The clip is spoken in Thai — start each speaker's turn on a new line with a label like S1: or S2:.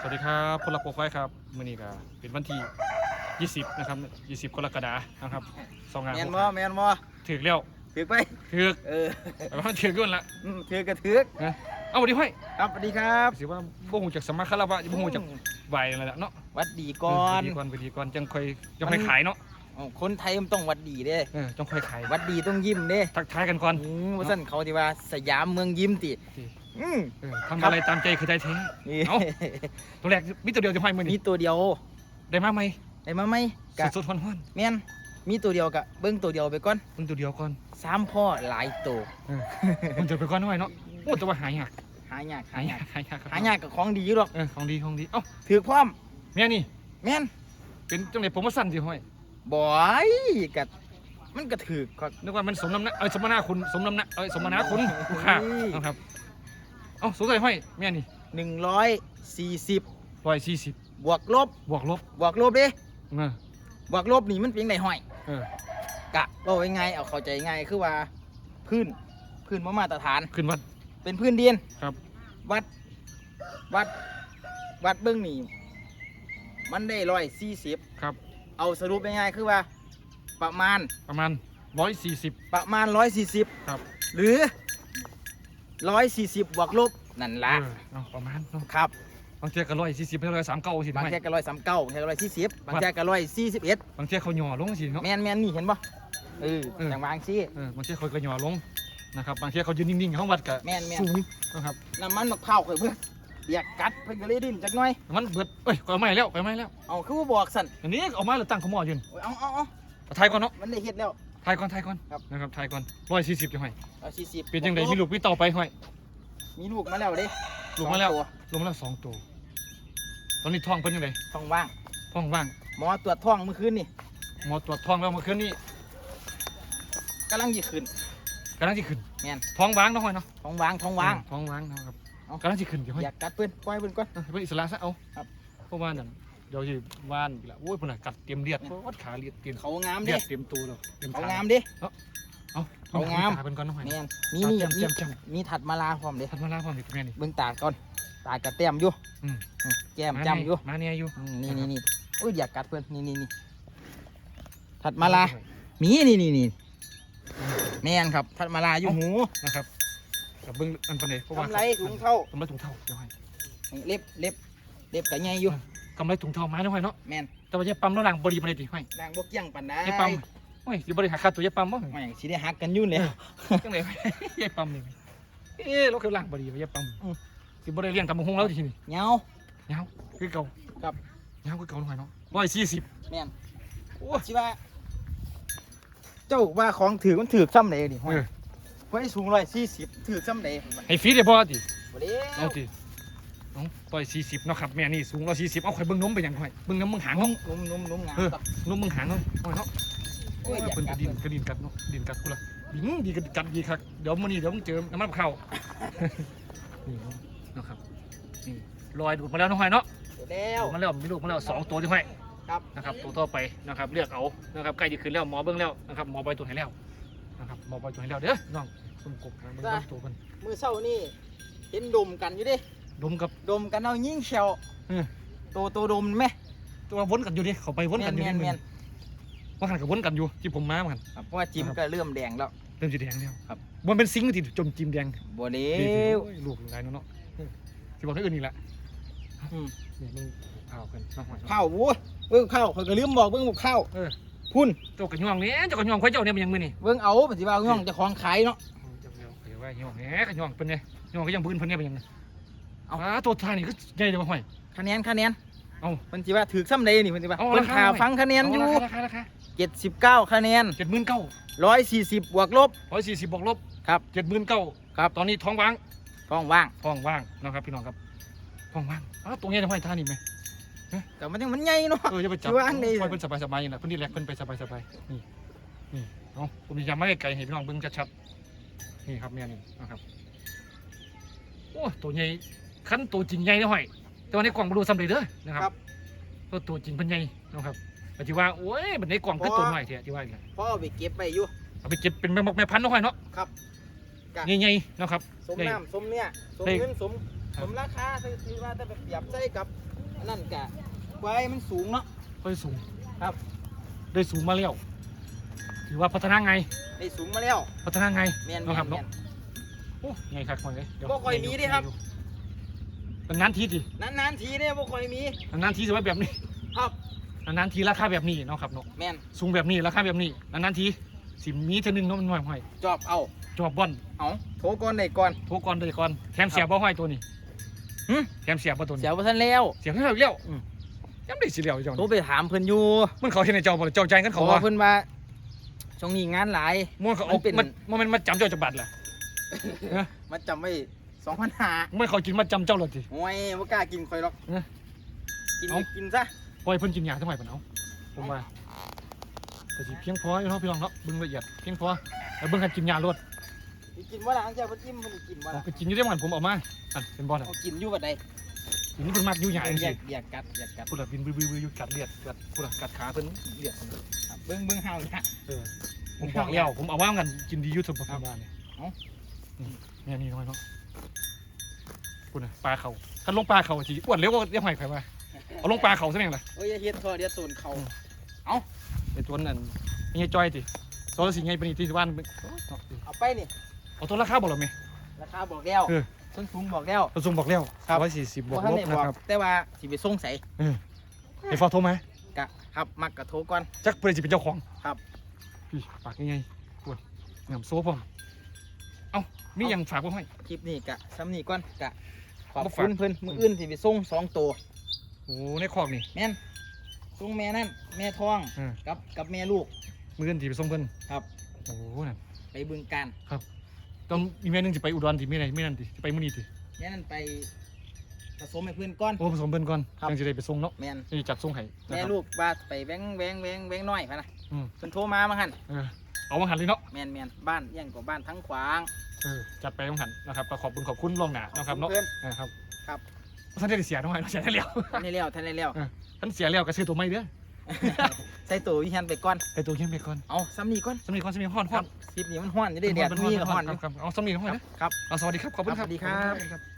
S1: สวัสดีครับคนรักโปรไฟล์ครับมื่อนี้ก็เป็นวันที่ 20 นะครับ 20กรกฎาคมนะครับสองงาน
S2: แมนบ่แมนบ่
S1: ถือแล้ว
S2: ถือไป
S1: ถือ
S2: เออ
S1: แต่ว่าถือกันละ
S2: อืมถือกระถือก
S1: นะเอาดีห้อย
S2: ครับสวัสดีครับ
S1: สิว่าบ่ฮู้จักสมัครคารวะบ่ฮู้จักไหวนั่นแหละเนาะ
S2: วัดดีก่อน
S1: เวิธีก่อนวิธีก่อนจังค่อยจังค่อยขายเนาะ
S2: อ๋อคนไทยมันต้องวัดดีเด้
S1: เออจังค่อยขาย
S2: วัดดีต้องยิ้มเด้
S1: ทักทายกันก่อน
S2: อืมว่าซั่นเขาที่ว่าสยามเมืองยิ้มติ
S1: ที่
S2: อืม
S1: เออทำอะไรตามใจคือใจแท้
S2: นี่
S1: เอ้าตัวแรกมีตัวเดียวจะห้อยมื้อ
S2: มี
S1: นี้
S2: ตัวเดียว
S1: ได้มาไหม
S2: ได้มาไหมกะ
S1: สดๆฮ้อน
S2: แม่นมีตัวเดียวกะเบิ่งตัวเดียวไปก่อน
S1: ๆมันตัวเดียวก่อน
S2: สามพ่อหลายตัว
S1: เออมันจะไปก่อนห้อยเนาะโอ้แต่ว่าหายาก
S2: หายาก
S1: หา
S2: หายาก
S1: ยากหายากครับ
S2: หายากกับของดีอยู่หรอก
S1: เออของดีของดีเอ้า
S2: ถือพร้อม
S1: แม่นี่
S2: แม่น
S1: เป็นจังได๋ผมว่าสั้นสิห้อย
S2: บ่อยกะมันก็ถือก็
S1: นึกว่ามันสมน้ำหน้าเอ้ยสมนาคุณสมน้ำหน้าเอ้ยสมนาคุณลูกค้า
S2: เฮ้ย
S1: นะครับเอ้าสงสัยห้อยแม่นี่
S2: หนึ่งร้อยสี่สิบ
S1: ร้อยสี่สิบบ
S2: วกลบบ
S1: วกลบบ
S2: วกลบเด้
S1: เออบ
S2: วกลบนี่มันเป็นไงห้อย
S1: เออกะ
S2: ว่าไว้ไงเอาเข้าใจง่ายคือว่าพื้นพื้นบ่มาตรฐาน
S1: ขึ้นวัด
S2: เป็นพื้นดิน
S1: ครับ
S2: วัดวัดวัดเบื้องนี่มันได้ร้อยสี่สิบ
S1: ครับ
S2: เอาสรุปง่ายๆคือว่าประมาณ
S1: ประมาณร้อยสี่สิบ
S2: ประมาณร้อยสี่สิบ
S1: ครับ
S2: หรือร้อยสี่สิบบวกลบนั่นละ
S1: เออเอาประมาณเนาะ
S2: ครับ
S1: บางเทีก็ร้อยสี่สิบร้อยสามเก้าสิ
S2: บาง
S1: ห้อย
S2: แค่ก็ร้อยสามเก้าบางแค่ก็ร้อยสี่สิบบางแค่ก็ร้อยสี่สิบเอ็ด
S1: บางเทีเขาหย่อลงสิเนาะ
S2: แมนแมนนี่เห็นปะเออ
S1: เออ
S2: อย่างวางซี่
S1: เออบางเทีเขาก็หย่อลงนะครับบางเทีเขายืนนิ่งๆเขาวัดกับ
S2: แม่นแม่น
S1: สูงนะครับ
S2: น้ำมันมะพร้าวเคยเพื่อ อยากกัดเพิ่นก็เลยดิ้นจักหน่อย
S1: มันเบิดเอ้ยก็ไม่แล้วก็ไม่แล้ว
S2: เอาคือว่าบอกสั่น
S1: อันนี้เอามาแล้วตั้งขมอยืน
S2: โอ้ยเอาเอาเอา
S1: ถ่ายก่อนเนาะ
S2: มันได้เฮ็ดแล้ว
S1: ถ่ายก่อนถ่ายก่อน
S2: ครับ
S1: นะครับถ่ายก่อนร้อยสี่สิบจะห้อย
S2: เอาสี่สิบ
S1: เป็นยังไงมีลูกมีเต่าไปห้อย
S2: มีลูกมาแล้วเด้
S1: ลูกมาแล้ว
S2: สองตั
S1: ลงมาแล้วสองตัว ตอนนี้ท้องเป็นยังไง
S2: ท้องว่าง
S1: ท้องว่าง
S2: หมอตรวจท้องเมื่อคืนนี่
S1: หมอตรวจท้องแล้วเมื่อคืนนี้
S2: กำลังจะขึ้น
S1: กำลังจะขึ้น
S2: แม่น
S1: ท้องว่างน้องห้อยเนาะ
S2: ท้องว่างท้องว่าง
S1: อืมท้องว่างนะครับ
S2: เอา
S1: กำลังจะขึ้นเดี๋ยวห้อย
S2: อยากกัดเพิ่นปล่อยเพิ่นก่อน
S1: เออเป็นอิสระซะเอา
S2: ครับ
S1: เพราะว่านั่นเดี๋ยวจะว่านอีกแล้วโอ้ยพุ่นน่ะกัดเตรียมเลียดโอ้ยขาเลียดเตรียม
S2: เขางาม
S1: เลี
S2: เด้
S1: ยดเตรียมตัวแล้วเตรียม
S2: เขา
S1: ขางา
S2: มเด้
S1: เอา
S2: เขางาม
S1: ตเป็นก่อนน้องห้อย
S2: แม่นมีมี
S1: จำ
S2: มี
S1: จำจำ
S2: มีถัดมาลาพร้อมเด้
S1: ทัดมาล่าความผิดแม่นี่
S2: เบิ่งตาก่อน ตากระแต้มอยู่
S1: อืม
S2: อืมแก้มจำอยู่
S1: มาเนี่ยอยู่
S2: อืมนี่นี่นี่โอ้ยอยากกัดเพื่อนนี่นี่นี่ถัดมาลามีนี่นี่นี่แม่นครับถัดมาลาอยู่หู
S1: นะครับ กับเบิ้งอันเป็นไงเพราะว่ากำ
S2: ไรถุงเท่า กำ
S1: ไรถุงเท่าเดี๋ยวให้
S2: เล็บเล็บเล็บกับใหญ่อยู่
S1: กำไรถุงเท่าไม้น้องห้อยเนาะ
S2: แม่น
S1: แต่ว่าจะปั๊มน้ำหลังบริบาลดิห้อย
S2: นางบกยังปันได้
S1: ยายปั๊มโอ้ยสิบริหารค่าตัวยายปั๊มบ่
S2: ไม่สิได้หักกันอยู่เลย
S1: จังได๋ยายปั๊มนี่เอ๊ะเราคือหลังบริบาลยายปั๊ม
S2: อืม
S1: สิบ่ได้เลี้ยงตำบักหุ่งแล้วทีนี้
S2: เงา
S1: ยาวคือเก่า
S2: ครับ
S1: ยาวคือเก่าน้องห้อยเนาะร้อยสี่สิบ
S2: แม่น
S1: โอ้
S2: ชิว่าเจ้าว่าของถือมันถือซ้ำไหนนี่ห้อย
S1: เออ
S2: ไว้สูงร้อยสี่สิบถือซ้ำไหน
S1: ให้ฟรีได้บ่ติ
S2: บ่เด้
S1: เอาติเอาร้อยสี่สิบเนาะครับแม่นี่สูงร้อยสี่สิบเอาข่อยเบิ่งนมไปยังข่อยเบิ่งนมมึงหาง
S2: นุ่
S1: เนาะ
S2: มนุ่มนุ่มนุ่มงาม
S1: เออ
S2: ครับ
S1: นมมึงหางเนาะห้อยเนาะ
S2: โอ้ยอยาก
S1: เพิ่นก
S2: กั
S1: ระ
S2: ด
S1: ดิน
S2: เพิ่น
S1: กระดินกัดเนาะดินกัดกูละดิงดีกระกัดดีครับเดี๋ยวมื้อนี้เดี๋ยวมึงเจอน้ำมันเข้า นี่เนาะครับนี่ลอยดูดมาแล้วน้องหอยเนาะ
S2: เดี๋ยวแล้ว
S1: ดูดมาแล้วมีลูกมาแล้วสองตัวที่ห้อย
S2: ครับ
S1: นะครับตัวต่อไปนะครับเลือกเอานะครับใกล้จะขึ้นแล้วหมอเบิ้งแล้วนะครับหมอใบตัวให้แล้วนะครั บหมอใบตัวให้แล้วเด้อน้องส้มกบนะเบิ้งเบิ้งตัวกัน
S2: มือเศร้านี่เห็นดมกันอยู่เดิ
S1: ดมกับ
S2: ดมกันเอายิ่งเชียว
S1: เออ
S2: โตโตดมไหม
S1: ตัววนกันอยู่ดิเขาไปวนกันอยู่
S2: แม่
S1: ดิ
S2: นแม่น
S1: ว่ากันกับวนกันอยู่ที่ผมมาเหมือนกัน
S2: ครับเพราะว่าจิ้ม
S1: ครับ
S2: ก็เริ่มแดงแล้ว
S1: เริ่มสีแดงแล้ว
S2: ครับ
S1: มันเป็นซิงค์ที่จมจิมแดง
S2: บัวเดี
S1: นี่
S2: ยว
S1: โอ้ยลูกหลายเนาะเนาะที่บอกให้อื่นนี่แหละ
S2: อืม
S1: นี่มึงเผากันน้องหอยเนาะ
S2: ข้าววัวเบิ้งข้าวข่อยก็ลืมบอกเบิ้งบอกข้าว
S1: เออ
S2: พุ่น
S1: เจ้ากระย่องนี่เจ้ากระย่องควายเจ้าเนี่ยมันยังมือนี่
S2: เบิ้งเอาปฏิบัติย่องเจะของขายเนาะ
S1: เจ้าเจ้าเดี๋ยวว่าย่องแหน่กระย่องเป็นไงย่องก็ยังพื้นเพิ่นเนี่ยเป็นยังไง
S2: เอา
S1: อ่าตัวท้ายนี่ก็ใหญ่เลยมาห้อย
S2: คะแนนคะแนน
S1: เอา
S2: เพิ่นสิว่าถือซ้ำใดนี่เพิ่นสิว่า
S1: เอา
S2: เพิ่น
S1: ราคา
S2: ข่าว
S1: หน่อย
S2: ฟังคะแนนอยู่
S1: เอาราคาราคาราคา
S2: 79คะแนน
S1: เจ็ดหมื่นเก้า
S2: 140บวกลบ
S1: ร้อยสี่สิบบวกลบ
S2: ครับ
S1: เจ็ดหมื่นเก้า
S2: ครับ
S1: ตอนนี้ท้องว่าง
S2: ท้องว่าง
S1: ท้องว่างนะครับพี่น้องครับท้องว่างอ้าวตรงนี้ทำไมท่านี่ไหม
S2: แต่มันยังมันใหญ่เนาะ
S1: เออจะไปจับ
S2: ที่ว่างนี่
S1: คอยเป็นสบายสบายๆอย่างนั้นเพิ่นนี่แหละเพิ่นไปสบายสบายๆนี่นี่เอาผมจะไม่ไกลให้พี่น้องเบิ่งชัดๆนี่ครับแม่นี่นะครับโอ้ตัวใหญ่คันตัวจริงใหญ่นะห้อย แต่ว่าในกล่องบรูสำเร็จเด้อนะครับตัวตัวจริงเพิ่นใหญ่นะครับแต่ที่ว่าโอ้ยมันในกล่องคือตัวน้อยเถอะที่ว่าอย่างนั้น
S2: พ่อเอาไปเก็บไปอยู่
S1: เอาไปเก็บเป็นแม่มกแม่พันธุ์เนาะห้อยเนาะ
S2: ครับ
S1: ใหญ่ๆเนาะครับ
S2: สม
S1: ได้
S2: น้ำสมเนี่ยสม
S1: ได้
S2: เงินสม
S1: ครับ
S2: ผมราคาถือว่าถ้าแบบเปรียบใส่กับอั นนั่นกะไว้มันสูงเนาะ
S1: ค่อยสูง
S2: ครับ
S1: ได้สูงมาแล้วถือว่าพัฒนาไง
S2: ได้สูงมาแล้ว
S1: พัฒนาไง
S2: แม่น
S1: เนาะครับ
S2: แม่
S1: เนาะ
S2: น
S1: โอ้ไงครับคนเลยเดี๋ยว
S2: บ่ค่อยมีเด้ครับ
S1: นานๆทีดิ
S2: นานๆทีเนี่ยบ่ค่อยมี
S1: นานๆทีจะไว้แบบนี้
S2: ครับ
S1: นานๆทีราคาแบบนี้เนาะครับเนาะ
S2: แม่น
S1: สูงแบบนี้ราคาแบบนี้นานๆทีสิมีเท่านึงเนาะมันหน่อยห้อย
S2: จอบเอา
S1: จอบบ่อน
S2: เอาโถก่อนได้ก่อน
S1: โทรก่อนเลยก่อนแถมเสียบบ่ห้อยตัวนี้
S2: หึ
S1: แถมเสียบบ่ตัวนี้
S2: เสียบ่ทันแล้ว
S1: เสียบให้เราเลี้ยว
S2: อืม
S1: ยังได้สิเลี้ยวเจ้า
S2: โทร
S1: นี่
S2: ไปถามเพิ่นอยู่
S1: มันเขาเห็นในเจ้าบ่ล่ะเจ้าใจกัน
S2: เขา
S1: เขา
S2: ว่า
S1: ว่า
S2: เพิ่นว่าช่วงนี้งานหลาย
S1: มันเขา
S2: มั
S1: เอา
S2: นเป็น
S1: มันมันมันมาจำเจ้าจักบัตรล่ะ
S2: มาจำไว้2,500
S1: มันเขากินมาจำเจ้าเลยที
S2: โอ้ยบ่กล้ากินข่อยหรอก
S1: เอ้ย
S2: กิน
S1: เอ้า
S2: กินซะ
S1: ปล่อยเพิ่นกินยาทำไมเพิ่นเอาผมว่าแต่สิเพียงพออยู่เนาะพี่น้องเนาะเบิ่งละเอียดเพียงพอแล้วเบิ่งกันกินยาลด
S2: สิ กินบ่ล่ะอันเจ้าเพิ่นจิ้มเพิ่นสิกินบ่
S1: เอา
S2: ล่ะ
S1: ไปกินอยู่ได้เหมือนผมเออกมาอันเป็นบอลอะ
S2: เอากินอยู่บัดใด
S1: ทีนี้เพิ่นมักอยู่หยาจัง
S2: อ
S1: ซี่
S2: ยากอยากกัดอยากกัด
S1: พูดแบบบินบื้อๆอยู่กัดเลือดกัดพูดแบบกัดขาเพิ่นเลือด
S2: ครับเบิ่งเบิ่งเฮานี่ฮะ
S1: เออผมบอกแล้วผมเอาว่ากันกินดีอยุทธภาพเนี่ย
S2: เอ้า
S1: นี่เนี่ยนี่น้อยเนาะพูดนะปลาเขาถ้าลงปลาเขาสิอ้วนเร็วก็เรียกหอยใครมาเอาลงปลาเขาซะแม่งล่ะ
S2: โอ้ยอย่าเฮ็ดทอเดี๋ยวตูนเขา
S1: ไอ้ตัวนั้นไอ้จอยติตัวละสิไงเป็นอีที่บ้านเป็น
S2: เอาไปนี่
S1: เอาตัวราคาบอกเราไหม
S2: ราคาบอกแล้ว
S1: เออ
S2: ต้นสูงบอกแล้ว
S1: เราส่งบอกแล้ว
S2: ครับ
S1: ร้อยสี่สิบบวก
S2: ท่า
S1: ล
S2: น
S1: บ
S2: ได้
S1: นะ
S2: บอก
S1: ครับ
S2: แต่ว่าสิไปส่งใส่
S1: เออไอ้ฟอโทรมากะ
S2: ครับมักกะโทรก่อน
S1: จักเพื่อจะเป็นเจ้าของ
S2: ครับ
S1: พี่ฝากยังไงปวดงามโซ่ผมเอ้ามีหยังฝากบ่ให้
S2: คลิปนี้กะซ้ำนี่ก่อนกะขอบ
S1: บ่
S2: คุ
S1: ฝาก
S2: ณเพิ่นมื้ออื่นสิไปส่งสองตัว
S1: โอ้ในคอกนี่
S2: แม่นส่งแม่นั่นแม่ทอง
S1: เออ
S2: กับกับแม่ลูก
S1: มือกันที่ไปส่งเพิ่น
S2: ครับ
S1: โอ้นั่น
S2: ไปบึงการ
S1: ต้องมีแม่หนึงสิไปอุดรที่ไม่ไหนไม่นั่นติสิไปมื้อนี้ติ
S2: แม่นั่นไปผสมให้เพื่อนก่อน
S1: โอ้ผสมเพิ่นก่อน
S2: ครับ
S1: ยังสิได้ไปส่งเนาะ
S2: แม่น
S1: นี่จัดส่งให้นะ
S2: แม่
S1: ครับ
S2: ลูกว่าไปแบงแบงแบงแบงน้อยพะนะ
S1: อืม
S2: เพิ่นโทรมามาหั่น
S1: เออเอามาหันเลยเนาะ
S2: แม่นแม่นบ้านเลี้ยังกว่าบ้านทั้งขวาง
S1: เออจัดไปต้องหันนะครับก็ขอบคุณขอบคุณล่วงหน้านะครับเนาะ
S2: เพิ่น
S1: นะครับ
S2: ครับ
S1: ท่านได้เสียน้อยเนาะเสียได้แล้ว
S2: ท่านได้แล้วท่านได้แล้ว
S1: ท่านเสียแล้วก็ซื้อตัวใหม่เด้อ
S2: ใส่ตัววิชันไปก่อน
S1: ไอ้ตัวเขียนไปก่อน
S2: เอาซ้ำนี่ก่อน
S1: สำนีก่อนสำนีฮ้อน
S2: ค
S1: ฮ้
S2: รั
S1: อบน
S2: คลิปนี้มันห้อนจะได้แดด
S1: ฮ้
S2: มีกับห้อนอ
S1: ครั
S2: ยู่
S1: บครับเอาสำนีฮ้อน
S2: ค
S1: นะ
S2: รับ
S1: เอาสวัสดีครับขอบคุณครับ
S2: ครับสวัสดีครับ
S1: ครับ